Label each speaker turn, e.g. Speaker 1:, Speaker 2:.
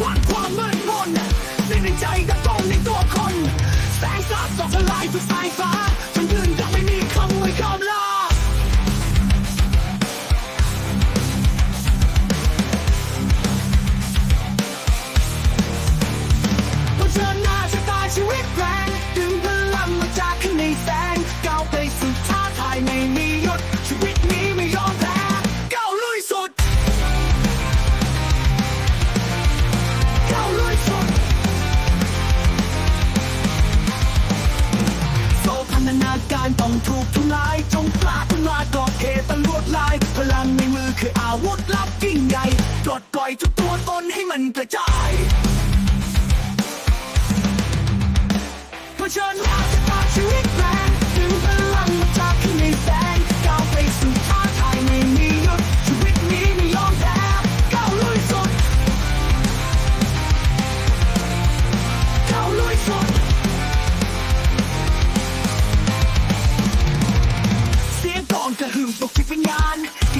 Speaker 1: วัดความมืดมนในใจตะตรงในตัวคน แสงสาดส่องทลายทุกสายฟ้า ก่อเหตุตลวดลาย พลังในมือคืออาวุธลับยิ่งใหญ่ดดปล่อยทุกตัวตนให้มันกระจายเผชิญ Hoover creeping on.